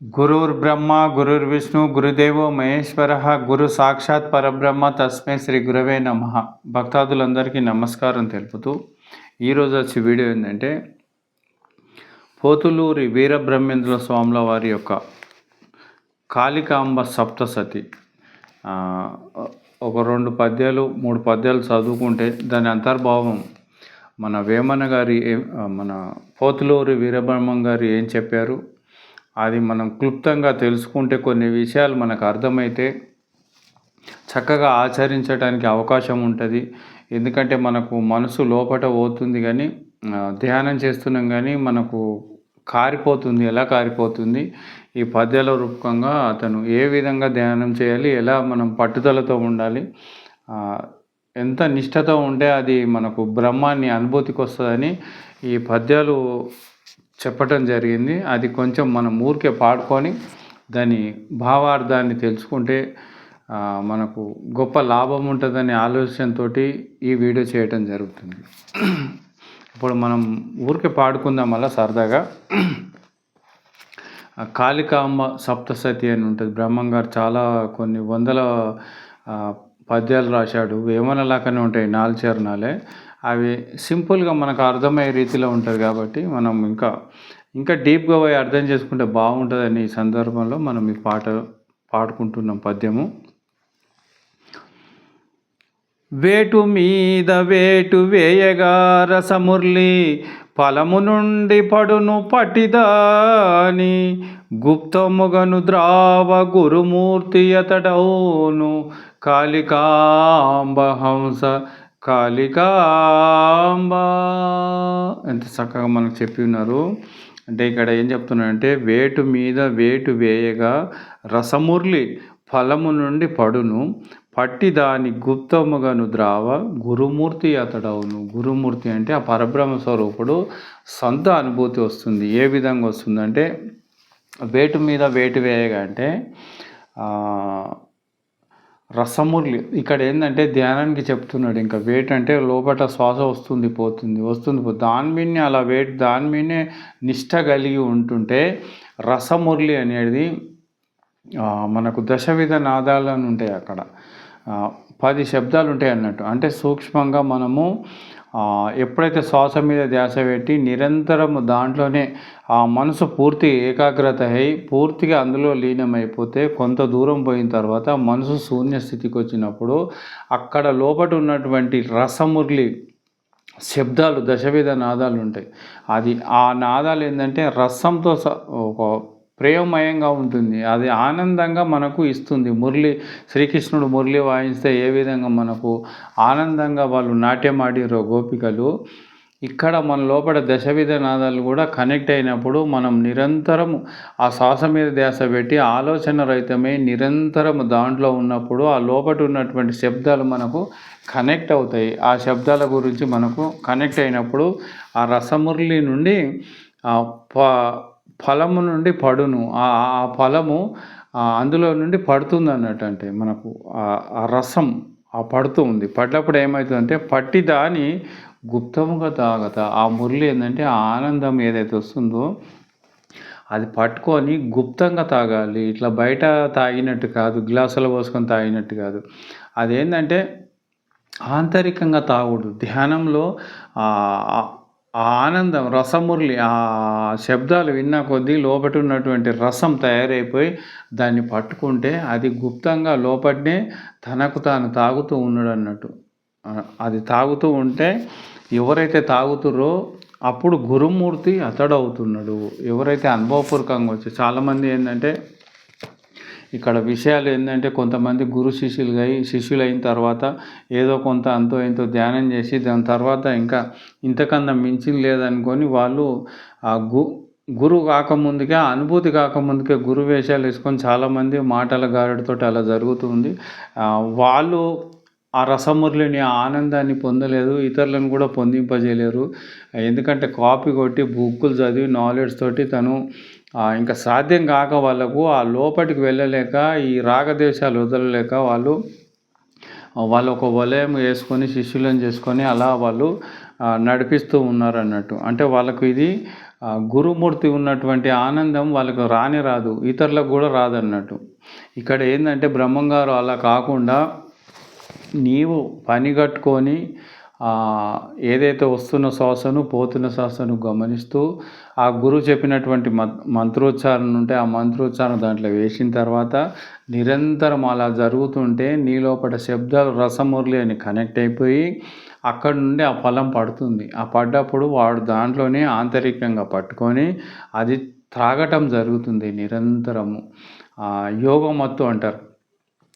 గురుర్ బ్రహ్మ గురుర్ విష్ణు గురుదేవో మహేశ్వర గురు సాక్షాత్ పరబ్రహ్మ తస్మై శ్రీ గురవే నమ భక్తాదులందరికీ నమస్కారం తెలుపుతూ ఈరోజు వచ్చే వీడియో ఏంటంటే పోతులూరి వీరబ్రహ్మేంద్ర స్వాముల వారి యొక్క కాళికాంబ సప్తసతి. ఒక రెండు పద్యాలు మూడు పద్యాలు చదువుకుంటే దాని అంతర్భావం మన వేమన గారి మన పోతులూరి వీరబ్రహ్మం గారు ఏం చెప్పారు? అది మనం క్లుప్తంగా తెలుసుకుంటే కొన్ని విషయాలు మనకు అర్థమైతే చక్కగా ఆచరించడానికి అవకాశం ఉంటుంది. ఎందుకంటే మనకు మనసు లోపట పోతుంది కానీ ధ్యానం చేస్తున్నాం కానీ మనకు కారిపోతుంది. ఎలా కారిపోతుంది? ఈ పద్యాల రూపకంగా అతను ఏ విధంగా ధ్యానం చేయాలి? ఎలా మనం పట్టుదలతో ఉండాలి? ఎంత నిష్టతో ఉంటే అది మనకు బ్రహ్మాన్ని అనుభూతికి వస్తుందని ఈ పద్యాలు చెప్పటం జరిగింది. అది కొంచెం మనం ఊరికే పాడుకొని దాని భావార్థాన్ని తెలుసుకుంటే మనకు గొప్ప లాభం ఉంటుందనే ఆలోచనతో ఈ వీడియో చేయటం జరుగుతుంది. ఇప్పుడు మనం ఊరికే పాడుకుందాం అలా సరదాగా. కాళికాంబ సప్తసతి అని ఉంటుంది. బ్రహ్మం గారు చాలా కొన్ని వందల పద్యాలు రాశాడు. వేమనలాగానే ఉంటాయి నాలుగు చరణాలే. అవి సింపుల్గా మనకు అర్థమయ్యే రీతిలో ఉంటుంది కాబట్టి మనం ఇంకా ఇంకా డీప్గా పోయి అర్థం చేసుకుంటే బాగుంటుందని ఈ సందర్భంలో మనం ఈ పాట పాడుకుంటున్నాం పద్యము. వేటు మీద వేటు వేయగా రసముర్లి ఫలము నుండి పడును పటిదాని గుప్తముగను ద్రావ గురుమూర్తి అతడవును కాళికాంబహంస కాళికాంబ. ఎంత చక్కగా మనకు చెప్పి ఉన్నారు. అంటే ఇక్కడ ఏం చెప్తున్నారంటే వేటు మీద వేటు వేయగా రసముర్లి ఫలము నుండి పడును. పట్టి దాని గుప్తముగను ద్రావ గురుమూర్తి అతడవును. గురుమూర్తి అంటే ఆ పరబ్రహ్మ స్వరూపుడు సొంత అనుభూతి వస్తుంది. ఏ విధంగా వస్తుందంటే వేటు మీద వేటు వేయగా అంటే ఆ, రసముర్లి ఇక్కడ ఏంటంటే ధ్యానానికి చెప్తున్నాడు ఇంకా. వెయిట్ అంటే లోపల శ్వాస వస్తుంది పోతుంది వస్తుంది పో దాని మీదనే అలా వెయిట్ దాని మీదనే నిష్ట కలిగి ఉంటుంటే రసమురళి అనేది మనకు దశవిధ నాదాలు అని ఉంటాయి అక్కడ. పది శబ్దాలు ఉంటాయి అన్నట్టు. అంటే సూక్ష్మంగా మనము ఎప్పుడైతే శ్వాస మీద ధ్యాస పెట్టి నిరంతరము దాంట్లోనే ఆ మనసు పూర్తి ఏకాగ్రత అయి పూర్తిగా అందులో లీనమైపోతే కొంత దూరం పోయిన తర్వాత మనసు శూన్య స్థితికి వచ్చినప్పుడు అక్కడ లోపట ఉన్నటువంటి రసమురళి శబ్దాలు దశవిధ నాదాలు ఉంటాయి. అది ఆ నాదాలు ఏంటంటే రసంతో స- ఒక ప్రేమమయంగా ఉంటుంది. అది ఆనందంగా మనకు ఇస్తుంది. మురళి శ్రీకృష్ణుడు మురళి వాయిస్తే ఏ విధంగా మనకు ఆనందంగా వాళ్ళు నాట్యం ఆడిరో గోపికలు. ఇక్కడ మన లోపల దశవిధ నాదాలు కూడా కనెక్ట్ అయినప్పుడు మనం నిరంతరం ఆ శ్వాస మీద ధ్యాస పెట్టి ఆలోచన రహితమై నిరంతరం దాంట్లో ఉన్నప్పుడు ఆ లోపల ఉన్నటువంటి శబ్దాలు మనకు కనెక్ట్ అవుతాయి. ఆ శబ్దాల గురించి మనకు కనెక్ట్ అయినప్పుడు ఆ రసమురళి నుండి ప ఫలము నుండి పడును. ఆ ఆ ఫలము అందులో నుండి పడుతుంది అన్నట్టు అంటే మనకు ఆ- ఆ రసం ఆ పడుతూ ఉంది. పడ్డప్పుడు ఏమవుతుందంటే పట్టి దాని గుప్తముగా తాగత. ఆ మురళి ఏంటంటే ఆ ఆనందం ఏదైతే వస్తుందో అది పట్టుకొని గుప్తంగా తాగాలి. ఇట్లా బయట తాగినట్టు కాదు గ్లాసులో పోసుకొని తాగినట్టు కాదు. అదేంటంటే ఆంతరికంగా తాగుడు. ధ్యానంలో ఆ ఆనందం రసమురళి ఆ శబ్దాలు విన్న కొద్దీ లోపట ఉన్నటువంటి రసం తయారైపోయి దాన్ని పట్టుకుంటే అది గుప్తంగా లోపటనే తనకు తాను తాగుతూ ఉన్నాడు అన్నట్టు అది తాగుతూ ఉంటే ఎవరైతే తాగుతురో అప్పుడు గురుమూర్తి అతడవుతున్నాడు. ఎవరైతే అనుభవపూర్వకంగా వచ్చి చాలామంది ఏంటంటే ఇక్కడ విషయాలు ఏంటంటే కొంతమంది గురు శిష్యులుగా అయి శిష్యులు అయిన తర్వాత ఏదో కొంత అంతో ఎంతో ధ్యానం చేసి దాని తర్వాత ఇంకా ఇంతకన్నా మించింది లేదనుకొని వాళ్ళు ఆ గు గురువు కాకముందుకే అనుభూతి కాకముందుకే గురు వేషాలు వేసుకొని చాలామంది మాటల గారడితోటి అలా జరుగుతుంది వాళ్ళు ఆ రసమురళిని ఆ ఆనందాన్ని పొందలేదు ఇతరులను కూడా పొందింపజేయలేరు. ఎందుకంటే కాపీ కొట్టి బుక్కులు చదివి నాలెడ్జ్ తోటి తను ఇంకా సాధ్యం కాక వాళ్ళకు ఆ లోపలికి వెళ్ళలేక ఈ రాగదేశాలు వదలలేక వాళ్ళు వాళ్ళు ఒక వలయం వేసుకొని శిష్యులను చేసుకొని అలా వాళ్ళు నడిపిస్తూ ఉన్నారు అన్నట్టు అంటే వాళ్ళకు ఇది గురుమూర్తి ఉన్నటువంటి ఆనందం వాళ్ళకు రాని రాదు ఇతరులకు కూడా రాదన్నట్టు. ఇక్కడ ఏంటంటే బ్రహ్మంగారు అలా కాకుండా నీవు పని కట్టుకొని ఏదైతే వస్తున్న శ్వాసను పోతున్న శ్వాసను గమనిస్తూ ఆ గురువు చెప్పినటువంటి మంత్రోచ్చారణ ఉంటే ఆ మంత్రోచ్చారణ దాంట్లో వేసిన తర్వాత నిరంతరం అలా జరుగుతుంటే నీ లోపల శబ్దాలు రసమురళి అని కనెక్ట్ అయిపోయి అక్కడ నుండి ఆ ఫలం పడుతుంది. ఆ పడ్డప్పుడు వాడు దాంట్లోనే ఆంతరికంగా పట్టుకొని అది త్రాగటం జరుగుతుంది నిరంతరము. యోగమత్తు అంటారు.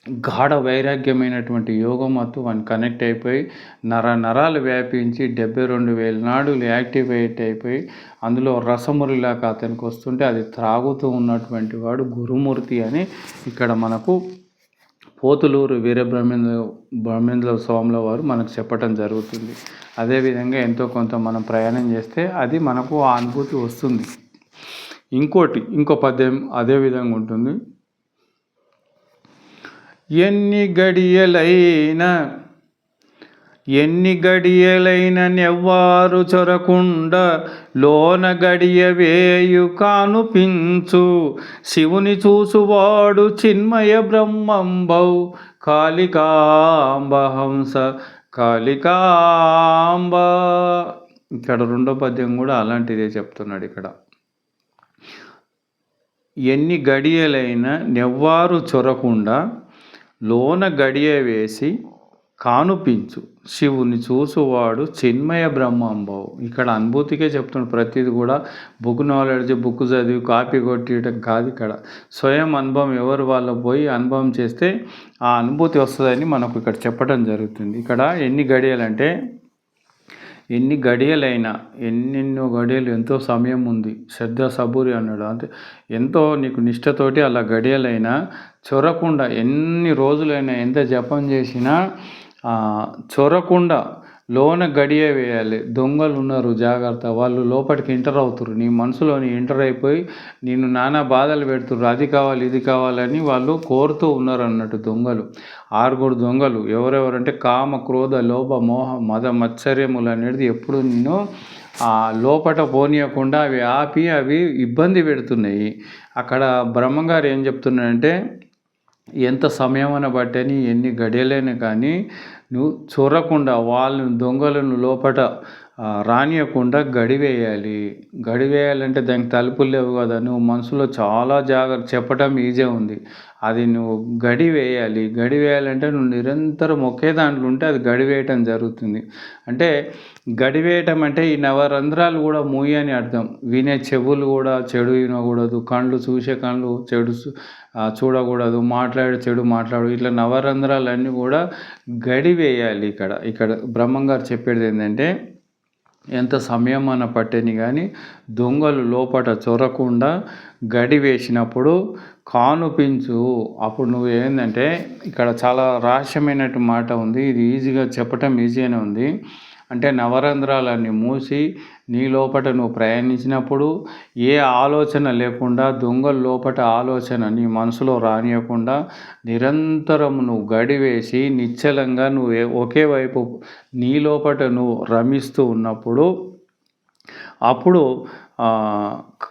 గాఢ వైరాగ్యమైనటువంటి యోగం మత్తు వాని కనెక్ట్ అయిపోయి నర నరాలు వ్యాపించి డెబ్బై రెండు వేల నాడులు యాక్టివేట్ అయిపోయి అందులో రసమురిలాగా అతనికి వస్తుంటే అది త్రాగుతూ ఉన్నటువంటి వాడు గురుమూర్తి అని ఇక్కడ మనకు పోతులూరు వీరబ్రహ్మేంద్ర బ్రహ్మేంద్ర స్వాముల వారు మనకు చెప్పటం జరుగుతుంది. అదేవిధంగా ఎంతో కొంత మనం ప్రయాణం చేస్తే అది మనకు ఆ అనుభూతి వస్తుంది. ఇంకోటి ఇంకో పద్యం అదే విధంగా ఉంటుంది. ఎన్ని గడియలైన ఎన్ని గడియలైన నెవ్వారు చొరకుండ లోన గడియ వేయు కానుపించు. శివుని చూసువాడు చిన్మయ బ్రహ్మంబౌ కాళికాంబహంస కాళికాంబ. ఇక్కడ రెండో పద్యం కూడా అలాంటిదే చెప్తున్నాడు ఇక్కడ. ఎన్ని గడియలైన నెవ్వారు చొరకుండా లోన గడియ వేసి కానుపించు శివుని చూసువాడు చిన్మయ బ్రహ్మాంబవు. ఇక్కడ అనుభూతికే చెప్తున్నాడు. ప్రతిది కూడా బుక్ నాలెడ్జ్ బుక్ చదివి కాపీ కొట్టియటం కాదు ఇక్కడ. స్వయం అనుభవం ఎవరు వాళ్ళు పోయి అనుభవం చేస్తే ఆ అనుభూతి వస్తుందని మనకు ఇక్కడ చెప్పడం జరుగుతుంది. ఇక్కడ ఎన్ని గడియలంటే ఎన్ని గడియలైనా ఎన్నెన్నో గడియలు ఎంతో సమయం ఉంది. శ్రద్ధ సబూరి అన్నాడు. అంటే ఎంతో నీకు నిష్టతోటి అలా గడియలైనా చొరకుండా ఎన్ని రోజులైనా ఎంత జపం చేసినా చొరకుండా లోన గడియ వేయాలి. దొంగలు ఉన్నారు జాగ్రత్త. వాళ్ళు లోపలికి ఎంటర్ అవుతారు నీ మనసులోని ఎంటర్ అయిపోయి నేను నానా బాధలు పెడుతుర్రు. అది కావాలి ఇది కావాలని వాళ్ళు కోరుతూ ఉన్నారు అన్నట్టు దొంగలు. ఆరుగురు దొంగలు ఎవరెవరంటే కామ క్రోధ లోభ మోహ మద మత్సర్యములు అనేది ఎప్పుడు నేను ఆ లోపట పోనీయకుండా అవి ఆపి అవి ఇబ్బంది పెడుతున్నాయి. అక్కడ బ్రహ్మగారు ఏం చెప్తున్నాడంటే ఎంత సమయం బట్టని ఎన్ని గడియలైనా కానీ నువ్వు చూడకుండా వాళ్ళని దొంగలను లోపట రానియకుండా గడివేయాలి. గడివేయాలంటే దానికి తలుపులు లేవు కదా. నువ్వు మనసులో చాలా జాగ్రత్త చెప్పటం ఈజీ ఉంది. అది నువ్వు గడి వేయాలి గడి వేయాలంటే నువ్వు నిరంతరం ఒకే దాంట్లో ఉంటే అది గడివేయటం జరుగుతుంది. అంటే గడివేయటం అంటే ఈ నవరంధ్రాలు కూడా మూయి అని అర్థం. వినే చెవులు కూడా చెడు వినకూడదు. కళ్ళు చూసే కళ్ళు చెడు చూడకూడదు. మాట్లాడే చెడు మాట్లాడు ఇట్లా నవరంధ్రాలన్నీ కూడా గడివేయాలి ఇక్కడ. ఇక్కడ బ్రహ్మంగారు చెప్పేది ఏంటంటే ఎంత సమయం అన్న పట్టేని కానీ దొంగలు లోపట చొరకుండా గడి వేసినప్పుడు కానుపించు అప్పుడు నువ్వు ఏంటంటే ఇక్కడ చాలా రహస్యమైనట్టు మాట ఉంది. ఇది ఈజీగా చెప్పటం ఈజీగానే ఉంది. అంటే నవరంధ్రాలన్నీ మూసి నీ లోపట నువ్వు ప్రయాణించినప్పుడు ఏ ఆలోచన లేకుండా దొంగల లోపట ఆలోచన నీ మనసులో రానియకుండా నిరంతరం నువ్వు గడివేసి నిశ్చలంగా నువ్వు ఒకే వైపు నీ లోపట నువ్వు రమిస్తూ ఉన్నప్పుడు అప్పుడు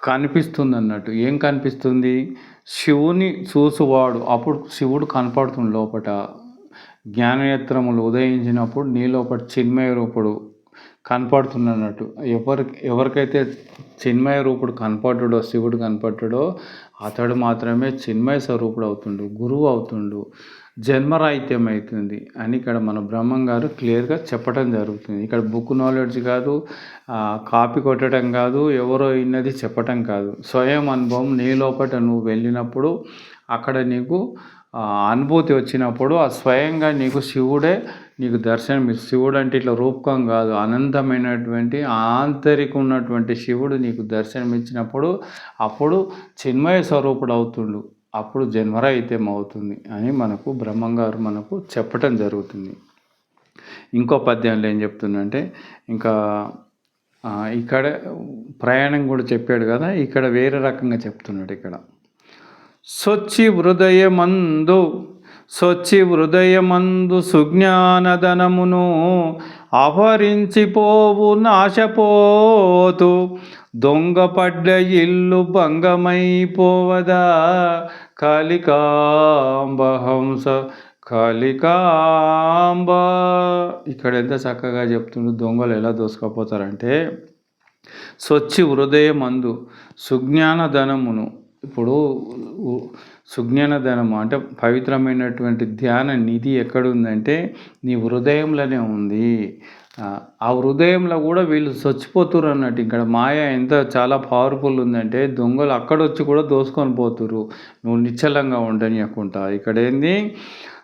కనిపిస్తుంది అన్నట్టు ఏం కనిపిస్తుంది? శివుని చూసువాడు. అప్పుడు శివుడు కనపడుతుంది లోపట. జ్ఞాననేత్రములు ఉదయించినప్పుడు నీ లోపల చిన్మయ రూపుడు కనపడుతున్నట్టు ఎవరి ఎవరికైతే చిన్మయ రూపుడు కనపడ్డాడో శివుడు కనపడ్డాడో అతడు మాత్రమే చిన్మయ స్వరూపుడు అవుతుండు గురువు అవుతుండు జన్మరాహిత్యం అవుతుంది అని ఇక్కడ మన బ్రహ్మం గారు క్లియర్గా చెప్పడం జరుగుతుంది. ఇక్కడ బుక్ నాలెడ్జ్ కాదు కాపీ కొట్టడం కాదు ఎవరో ఇన్నది చెప్పటం కాదు. స్వయం అనుభవం నీ లోపట నువ్వు వెళ్ళినప్పుడు అక్కడ నీకు అనుభూతి వచ్చినప్పుడు ఆ స్వయంగా నీకు శివుడే నీకు దర్శనం శివుడు అంటే ఇట్లా రూపకం కాదు. అనంతమైనటువంటి ఆంతరిక ఉన్నటువంటి శివుడు నీకు దర్శనం ఇచ్చినప్పుడు అప్పుడు చిన్మయ స్వరూపుడు అవుతుండు. అప్పుడు జన్మరహితం అవుతుంది అని మనకు బ్రహ్మంగారు మనకు చెప్పటం జరుగుతుంది. ఇంకో పద్యంలో ఏం చెప్తుందంటే ఇంకా ఇక్కడ ప్రయాణం కూడా చెప్పాడు కదా ఇక్కడ వేరే రకంగా చెప్తున్నాడు ఇక్కడ. సొచ్చి హృదయమందు సొచ్చి హృదయమందు సుజ్ఞానధనమును అపహరించిపోవు నాశపోతు. దొంగపడ్డ ఇల్లు భంగమైపోవదా? కలికాంబహంస కలికాంబ ఇక్కడ ఎంత చక్కగా చెప్తుండ్రు దొంగలు ఎలా దోసుకపోతారంటే స్వచ్చి హృదయమందు సుజ్ఞాన ధనమును ఇప్పుడు సుజ్ఞాన ధనము అంటే పవిత్రమైనటువంటి ధ్యాన నిధి ఎక్కడుందంటే నీ హృదయంలోనే ఉంది. ఆ, ఆ హృదయంలో కూడా వీళ్ళు చచ్చిపోతురు అన్నట్టు. ఇక్కడ మాయ ఎంత చాలా పవర్ఫుల్ ఉందంటే దొంగలు అక్కడొచ్చి కూడా దోసుకొని పోతురు నువ్వు నిశ్చలంగా ఉండనియకుండా. ఇక్కడ ఏంది?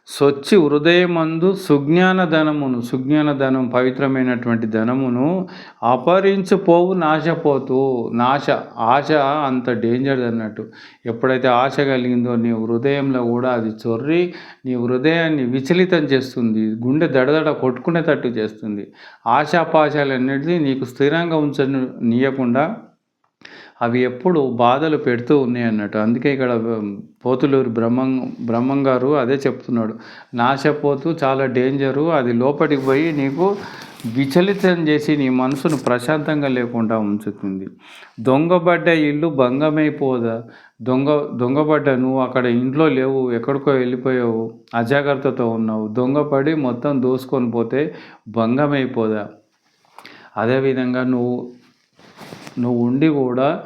స్వచ్చి హృదయమందు సుజ్ఞాన ధనమును సుజ్ఞాన ధనం పవిత్రమైనటువంటి ధనమును అపహరించిపోవు నాశపోతూ. నాశ ఆశ అంత డేంజర్ అన్నట్టు. ఎప్పుడైతే ఆశ కలిగిందో నీ హృదయంలో కూడా అది చొర్రి నీ హృదయాన్ని విచలితం చేస్తుంది. గుండె దడదడ కొట్టుకునేటట్టు చేస్తుంది. ఆశాపాశాలు అనేది నీకు స్థిరంగా ఉంచ నీయకుండా అవి ఎప్పుడు బాధలు పెడుతూ ఉన్నాయి అన్నట్టు అందుకే ఇక్కడ పోతులూరు బ్రహ్మం బ్రహ్మం గారు అదే చెప్తున్నాడు. నాశపోతూ చాలా డేంజరు. అది లోపలికి పోయి నీకు విచలితం చేసి నీ మనసును ప్రశాంతంగా లేకుండా ఉంచుతుంది. దొంగబడ్డ ఇల్లు భంగమైపోదా? దొంగ దొంగబడ్డ నువ్వు అక్కడ ఇంట్లో లేవు. ఎక్కడికో వెళ్ళిపోయావు. అజాగ్రత్తతో ఉన్నావు. దొంగపడి మొత్తం దోసుకొని పోతే భంగమైపోదా? అదేవిధంగా నువ్వు నువ్వు ఉండి కూడా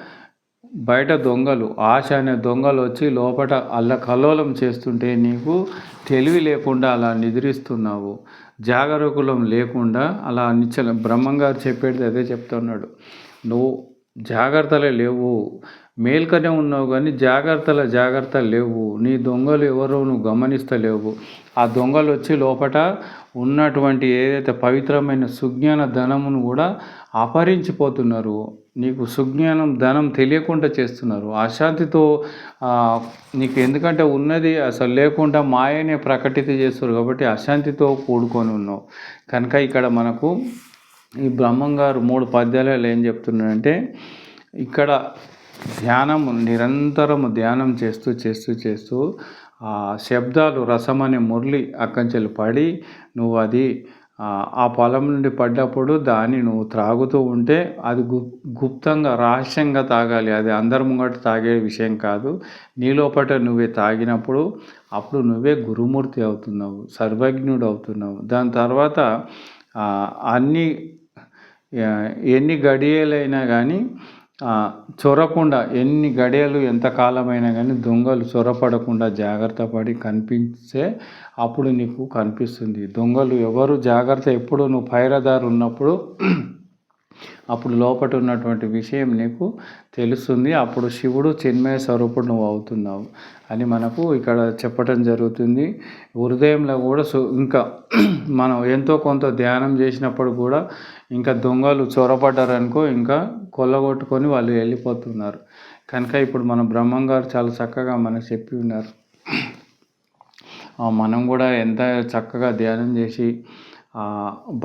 బయట దొంగలు ఆశ అనే దొంగలు వచ్చి లోపల అల్ల కల్లోలం చేస్తుంటే నీకు తెలివి లేకుండా అలా నిద్రిస్తున్నావు. జాగరూకులం లేకుండా అలా నిచ్చల బ్రహ్మంగారు చెప్పేది అదే చెప్తున్నాడు. నువ్వు జాగ్రత్తలే లేవు. మేల్కనే ఉన్నావు కానీ జాగ్రత్తల జాగ్రత్త లేవు. నీ దొంగలు ఎవరో నువ్వు గమనిస్తలేవు. ఆ దొంగలు వచ్చి లోపట ఉన్నటువంటి ఏదైతే పవిత్రమైన సుజ్ఞాన ధనమును కూడా అపహరించిపోతున్నారు. నీకు సుజ్ఞానం ధనం తెలియకుండా చేస్తున్నారు. అశాంతితో నీకు ఎందుకంటే ఉన్నది అసలు లేకుండా మాయనే ప్రకటిత చేస్తారు కాబట్టి అశాంతితో కూడుకొని ఉన్నావు. కనుక ఇక్కడ మనకు ఈ బ్రహ్మం గారు మూడు పద్యాలలో ఏం చెప్తున్నాడంటే ఇక్కడ ధ్యానం నిరంతరం ధ్యానం చేస్తూ చేస్తూ చేస్తూ ఆ శబ్దాలు రసం అనే మురళి అక్కంచెలు పడి నువ్వు అది ఆ, పొలం నుండి పడ్డప్పుడు దాన్ని నువ్వు త్రాగుతూ ఉంటే అది గు గుప్తంగా రహస్యంగా తాగాలి. అది అందరి ముంగట తాగే విషయం కాదు. నీలోపట నువ్వే తాగినప్పుడు అప్పుడు నువ్వే గురుమూర్తి అవుతున్నావు సర్వజ్ఞుడు అవుతున్నావు. దాని తర్వాత అన్ని ఎన్ని గడియలైనా కానీ చొరకుండా ఎన్ని గడియలు ఎంత కాలమైనా కానీ దొంగలు చొరపడకుండా జాగ్రత్త పడి కనిపించే అప్పుడు నీకు కనిపిస్తుంది. దొంగలు ఎవరు జాగ్రత్త ఎప్పుడు నువ్వు పైరదారు ఉన్నప్పుడు అప్పుడు లోపట ఉన్నటువంటి విషయం నీకు తెలుస్తుంది. అప్పుడు శివుడు చిన్మయ స్వరూపుడు నువ్వు అవుతున్నావు అని మనకు ఇక్కడ చెప్పటం జరుగుతుంది. హృదయంలో కూడా సు ఇంకా మనం ఎంతో కొంత ధ్యానం చేసినప్పుడు కూడా ఇంకా దొంగలు చొరపడ్డారనుకో ఇంకా కొల్లగొట్టుకొని వాళ్ళు వెళ్ళిపోతున్నారు. కనుక ఇప్పుడు మన బ్రహ్మం గారు చాలా చక్కగా మనకు చెప్పి ఉన్నారు. మనం కూడా ఎంత చక్కగా ధ్యానం చేసి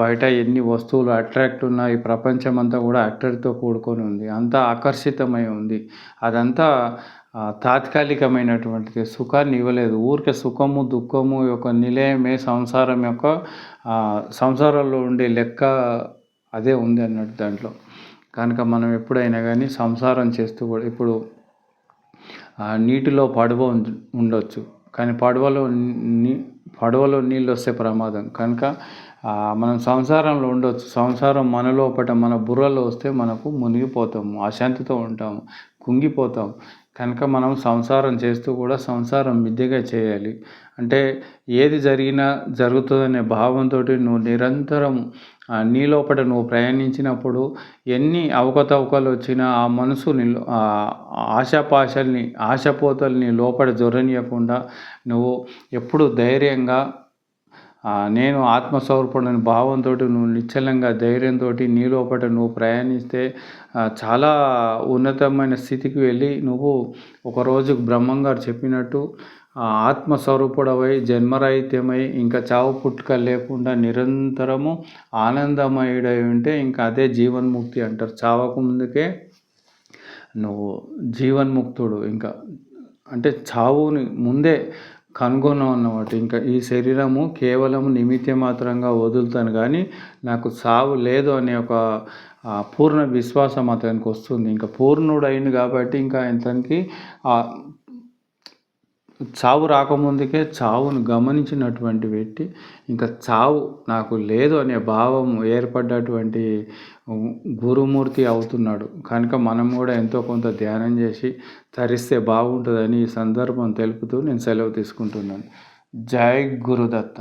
బయట ఎన్ని వస్తువులు అట్రాక్ట్ ఉన్నాయి ప్రపంచం అంతా కూడా అట్రాక్ట్తో కూడుకొని ఉంది. అంతా ఆకర్షితమై ఉంది. అదంతా తాత్కాలికమైనటువంటిది. సుఖాన్ని ఇవ్వలేదు. ఊరికే సుఖము దుఃఖము యొక్క నిలయమే సంసారం యొక్క సంసారంలో ఉండే లెక్క అదే ఉంది అన్నట్టు దాంట్లో. కనుక మనం ఎప్పుడైనా కానీ సంసారం చేస్తూ కూడా ఇప్పుడు నీటిలో పడవ ఉండొచ్చు. కానీ పడవలో నీ పడవలో నీళ్ళు వస్తే ప్రమాదం. కనుక మనం సంసారంలో ఉండొచ్చు. సంసారం మనలోపట మన బుర్రలో వస్తే మనకు మునిగిపోతాము. అశాంతితో ఉంటాము. కుంగిపోతాం కనుక మనం సంసారం చేస్తూ కూడా సంసారం మిద్దెగా చేయాలి. అంటే ఏది జరిగినా జరుగుతుందనే భావంతో నువ్వు నిరంతరం నీలోపట నువ్వు ప్రయాణించినప్పుడు ఎన్ని అవకతవకలు వచ్చినా ఆ మనసు ఆశాపాశల్ని ఆశపోతల్ని లోపల జొరనీయకుండా నువ్వు ఎప్పుడు ధైర్యంగా నేను ఆత్మసమర్పణ భావంతో నువ్వు నిశ్చలంగా ధైర్యంతో నీలోపట నువ్వు ప్రయాణిస్తే చాలా ఉన్నతమైన స్థితికి వెళ్ళి నువ్వు ఒకరోజు బ్రహ్మం గారు చెప్పినట్టు ఆత్మస్వరూపుడవై జన్మరాహిత్యమై ఇంకా చావు పుట్టుక లేకుండా నిరంతరము ఆనందమయుడై ఉంటే ఇంకా అదే జీవన్ముక్తి అంటారు. చావకు ముందుకే నువ్వు జీవన్ముక్తుడు. ఇంకా అంటే చావుని ముందే కనుగొన్నావు అన్నమాట. ఇంకా ఈ శరీరము కేవలం నిమిత్తం మాత్రంగా వదులుతాను కానీ నాకు సావు లేదు అనే ఒక పూర్ణ విశ్వాసం అతనికి వస్తుంది. ఇంకా పూర్ణుడు అయింది కాబట్టి ఇంకా అతనికి చావు రాకముందుకే చావును గమనించినటువంటి వ్యక్తి ఇంకా చావు నాకు లేదు అనే భావం ఏర్పడ్డటువంటి గురుమూర్తి అవుతున్నాడు. కనుక మనం కూడా ఎంతో కొంత ధ్యానం చేసి తరిస్తే బాగుంటుందని ఈ సందర్భం తెలుపుతూ నేను సెలవు తీసుకుంటున్నాను. జై గురుదత్త.